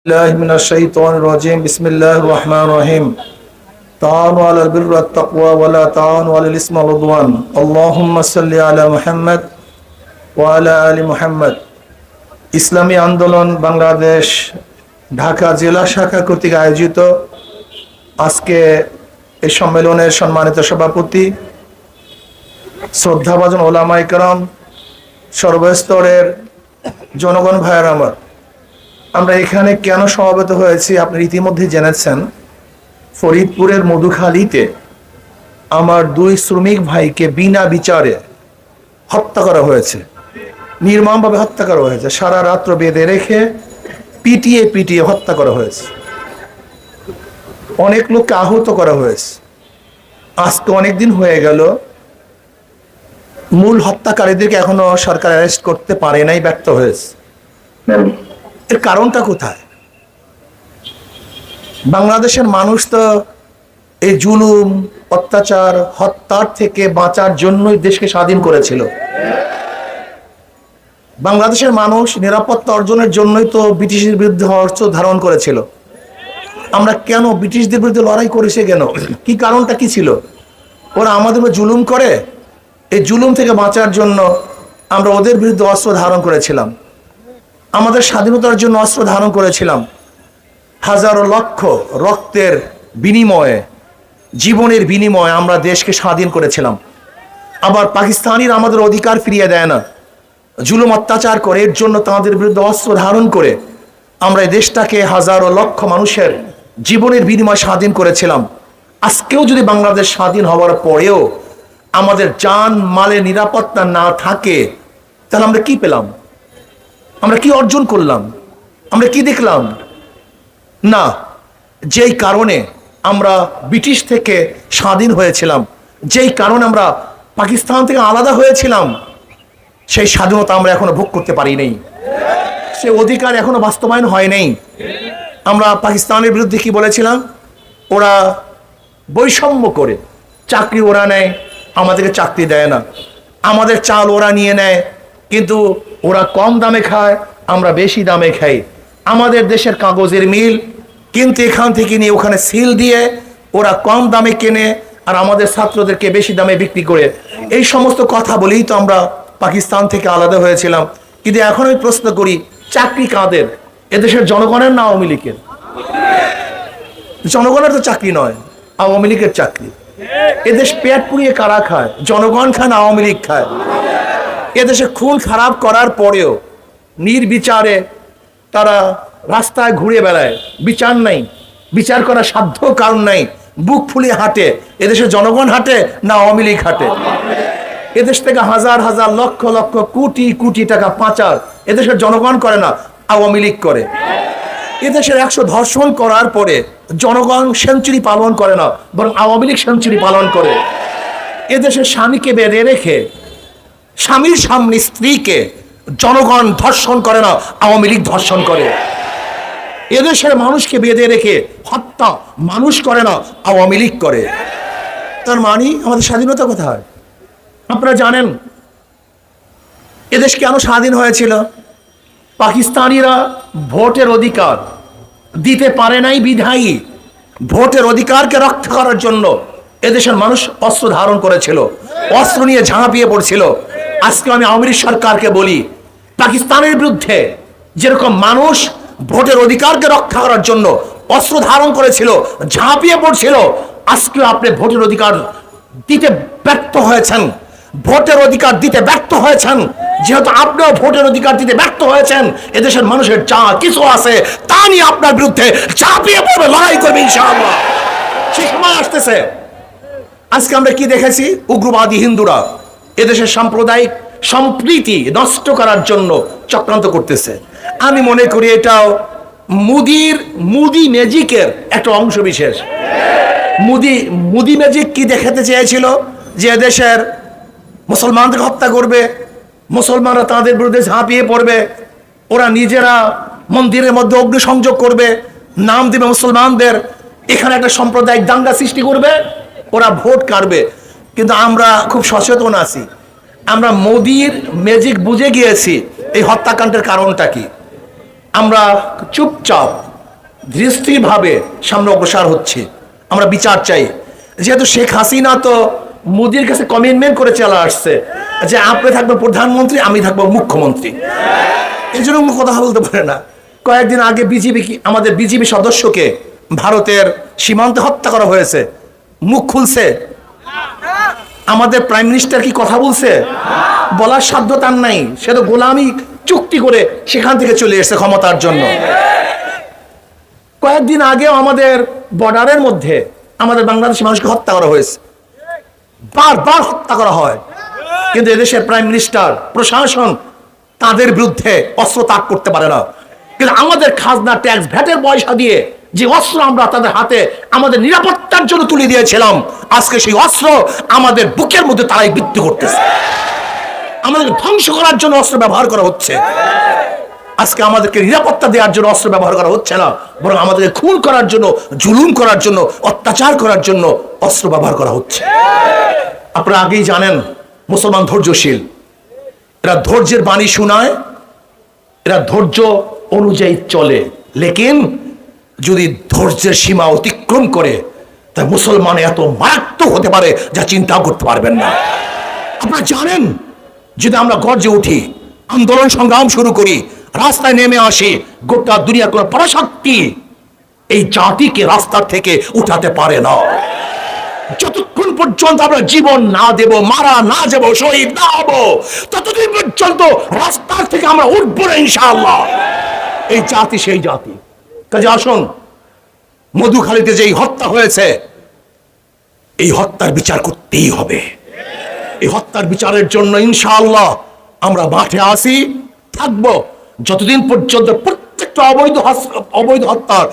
الله من الشيطان الرجيم بسم الله الرحمن الرحيم تعاونوا على البر والتقوى ولا تعاونوا على الإثم والعدوان اللهم صل على محمد وعلى آل محمد ইসলামী আন্দোলন বাংলাদেশ ঢাকা জেলা শাখা কর্তৃক আয়োজিত আজকে এই সম্মেলনের সম্মানিত সভাপতি শ্রদ্ধাভাজন ওলামা ইকরাম সর্বস্তরের জনগণ ভাইয়ের আমার আমরা এখানে কেন সমাবেত হয়েছি আপনার ইতিমধ্যে জেনেছেন। ফরিদপুরের মধুখালীতে আমার দুই শ্রমিক ভাইকে বিনা বিচারে হত্যা করা হয়েছে। নির্মমভাবে হত্যা করা হয়েছে। সারা রাত্র বেঁধে রেখে পিটিয়ে পিটিয়ে হত্যা করা হয়েছে। অনেক লোককে আহত করা হয়েছে। আজকে অনেক দিন হয়ে গেল। মূল হত্যাকারীদেরকে এখনও সরকার অ্যারেস্ট করতে পারে নাই, ব্যর্থ হয়েছে। এর কারণটা কোথায়? বাংলাদেশের মানুষ তো এই জুলুম, অত্যাচার, হত্যার থেকে বাঁচার জন্যই দেশকে স্বাধীন করেছিল। বাংলাদেশের মানুষ নিরাপত্তা অর্জনের জন্যই তো ব্রিটিশের বিরুদ্ধে অস্ত্র ধারণ করেছিল। আমরা কেন ব্রিটিশদের বিরুদ্ধে লড়াই করেছি কেন? কি কারণটা কি ছিল? ওরা আমাদের জুলুম করে? এই জুলুম থেকে বাঁচার জন্য আমরা ওদের বিরুদ্ধে অস্ত্র ধারণ করেছিলাম। আমাদের স্বাধীনতার জন্য অস্ত্র ধারণ করেছিলাম। হাজারো লক্ষ রক্তের বিনিময়ে, জীবনের বিনিময়ে আমরা দেশকে স্বাধীন করেছিলাম। আবার পাকিস্তানিরা আমাদের অধিকার ফিরিয়ে দেয় না। জুলুম অত্যাচার করে, এর জন্য তাদের বিরুদ্ধে অস্ত্র ধারণ করে আমরা এই দেশটাকে হাজারো লক্ষ মানুষের জীবনের বিনিময় স্বাধীন করেছিলাম। আজকেও যদি বাংলাদেশ স্বাধীন হওয়ার পরেও আমাদের যান মালে নিরাপত্তা না থাকে, তাহলে আমরা কি পেলাম? আমরা কি অর্জন করলাম? আমরা কি দেখলাম? না, যেই কারণে আমরা ব্রিটিশ থেকে স্বাধীন হয়েছিলাম, যেই কারণে আমরা পাকিস্তান থেকে আলাদা হয়েছিলাম, সেই স্বাধীনতা আমরা এখনও ভোগ করতে পারি নাই। সে অধিকার এখনও বাস্তবায়ন হয় নাই। আমরা পাকিস্তানের বিরুদ্ধে কি বলেছিলাম? ওরা বৈষম্য করে। চাকরি ওরা নেয়, আমাদেরকে চাকরি দেয় না। আমাদের চাল ওরা নিয়ে নেয়, কিন্তু ওরা কম দামে খায়, আমরা বেশি দামে খাই। আমাদের দেশের কাগজের মিল, কিন্তু এখান থেকে নিয়ে ওখানে সিল দিয়ে ওরা কম দামে কেনে আর আমাদের ছাত্রদেরকে বেশি দামে বিক্রি করে। এই সমস্ত কথা বলেই তো আমরা পাকিস্তান থেকে আলাদা হয়েছিলাম। কিন্তু এখন আমি প্রশ্ন করি, চাকরি কাদের? এদেশের জনগণের না আওয়ামী লীগের? জনগণের তো চাকরি নয়, আওয়ামী লীগের চাকরি। এদেশ পেট পুড়িয়ে কারা খায়? জনগণ খান আওয়ামী লীগ খায়? এদেশে খুন খারাপ করার পরেও নির্বিচারে তারা রাস্তায় ঘুরে বেড়ায়। বিচার নাই। বিচার করার সাধ্য কারণ নাই। বুক ফুলিয়ে হাঁটে। এদেশে জনগণ হাঁটে না আওয়ামী লীগ হাঁটে। এদেশ থেকে হাজার হাজার, লক্ষ লক্ষ, কোটি কোটি টাকা পাচার এদেশের জনগণ করে না, আওয়ামী লীগ করে। এদেশের একশো ধর্ষণ করার পরে জনগণ সেঞ্চুরি পালন করে না, বরং আওয়ামী লীগ সেঞ্চুরি পালন করে। এদেশের স্বামীকে বেঁধে রেখে স্বামীর সামনে স্ত্রীকে জনগণ ধর্ষণ করে না, আওয়ামী লীগ ধর্ষণ করে। এদেশের মানুষকে বেঁধে রেখে হত্যা মানুষ করে না, আওয়ামী লীগ করে। তার মানে আমাদের স্বাধীনতা কোথায়? আপনারা জানেন, এদেশ কেন স্বাধীন হয়েছিল? পাকিস্তানিরা ভোটের অধিকার দিতে পারে নাই বিধায়ী। ভোটের অধিকারকে রক্ষা করার জন্য এদেশের মানুষ অস্ত্র ধারণ করেছিল, অস্ত্র নিয়ে ঝাঁপিয়ে পড়ছিল। আজকে আমি আওয়ামী সরকারকে বলি, পাকিস্তানের বিরুদ্ধে যেরকম মানুষ ভোটের অধিকারকে রক্ষা করার জন্য অস্ত্র ধারণ করেছিল, ঝাঁপিয়ে পড়ছিল আজকে আপনি ভোটের অধিকার দিতে ব্যর্থ হয়েছেন। ভোটের অধিকার দিতে ব্যর্থ হয়েছেন। যেহেতু আপনিও ভোটের অধিকার দিতে ব্যর্থ হয়েছেন, এদেশের মানুষের যা কিছু আছে তা নিয়ে আপনার বিরুদ্ধে ঝাঁপিয়ে পড়বে, লড়াই করবে ইনশাআল্লাহ। আসতেছে। আজকে আমরা কি দেখেছি? উগ্রবাদী হিন্দুরা। এদেশের সাম্প্রদায়িক সম্প্রীতি নষ্ট করার জন্য চক্রান্ত করতেছে। আমি মনে করি এটাও মুদির, মুদি ম্যাজিকের একটা অংশ বিশেষ। মুদি মুদি ম্যাজিক কি দেখাতে চেয়েছিল? যে এদেশের মুসলমানদের হত্যা করবে, মুসলমানরা তাদের বিরুদ্ধে ঝাঁপিয়ে পড়বে, ওরা নিজেরা মন্দিরের মধ্যে অগ্নিসংযোগ করবে, নাম দেবে মুসলমানদের, এখানে একটা সাম্প্রদায়িক দাঙ্গা সৃষ্টি করবে, ওরা ভোট কাটবে কিন্তু আমরা খুব সচেতন আছি। আমরা মোদির ম্যাজিক বুঝে গিয়েছি এই হত্যাকাণ্ডের কারণটা কি। আমরা চুপচাপ ধীরস্থিরভাবে সামনে অগ্রসর হচ্ছে। আমরা বিচার চাই। যেহেতু শেখ হাসিনা তো মোদির কাছে কমিটমেন্ট করে চলে আসছে যে আপনি থাকবেন প্রধানমন্ত্রী, আমি থাকব মুখ্যমন্ত্রী। এই জন্য কথা বলতে পারে না। কয়েকদিন আগে বিজেপি আমাদের বিজেপি সদস্যকে ভারতের সীমান্তে হত্যা করা হয়েছে। মুখ খুলছে। আমাদের প্রাইম মিনিস্টার কি কথা বলছে? বলার সাধ্য তার নাই। সে তো গোলামি, চুক্তি করে সেখান থেকে চলে এসেছে ক্ষমতার জন্য। কয়েকদিন আগেও আমাদের বর্ডারের মধ্যে আমাদের বাংলাদেশের মানুষকে হত্যা করা হয়েছে। বারবার হত্যা করা হয়। কিন্তু এদেশের প্রাইম মিনিস্টার প্রশাসন তাদের বিরুদ্ধে অস্ত্র তাক করতে পারে না। কিন্তু আমাদের খাজনা ট্যাক্স ভ্যাটের পয়সা দিয়ে যে অস্ত্র আমরা তাদের হাতে আমাদের নিরাপত্তার জন্য তুলে দিয়েছিলাম, আজকে সেই অস্ত্র আমাদের বুকের মধ্যে তারাই বৃত্তি করতেছে। আমাদের ধ্বংস করার জন্য অস্ত্র ব্যবহার করা হচ্ছে। আজকে আমাদেরকে নিরাপত্তা দেওয়ার জন্য অস্ত্র ব্যবহার করা হচ্ছে না, বরং আমাদেরকে খুন করার জন্য, জুলুম করার জন্য, অত্যাচার করার জন্য অস্ত্র ব্যবহার করা হচ্ছে। আপনারা আগেই জানেন, মুসলমান ধৈর্যশীল। এরা ধৈর্যের বাণী শোনায়, এরা ধৈর্য অনুযায়ী চলে। লেকিন যদি ধৈর্যের সীমা অতিক্রম করে, তা মুসলমান এত মারাত্মক হতে পারে যা চিন্তাও করতে পারবেন না। আপনারা জানেন, যদি আমরা গর্জে উঠি, আন্দোলন সংগ্রাম শুরু করি, রাস্তায় নেমে আসি, গোটা দুনিয়ার কোন পরাশক্তি এই জাতিকে রাস্তার থেকে উঠাতে পারে না। যতক্ষণ পর্যন্ত আমরা জীবন না দেব, মারা না যাব, শহীদ না হব, ততদিন পর্যন্ত রাস্তার থেকে আমরা উঠবো না ইনশাআল্লাহ। এই জাতি সেই জাতি। কাজে আসুন। মধুখালীতে যেই হত্যা হয়েছে, এই হত্যার বিচার করতেই হবে। এই হত্যার বিচারের জন্য ইনশাআল্লাহ আমরা মাঠে আসি, থাকব। যতদিন পর্যন্ত প্রত্যেকটা অবৈধ অবৈধ হত্যার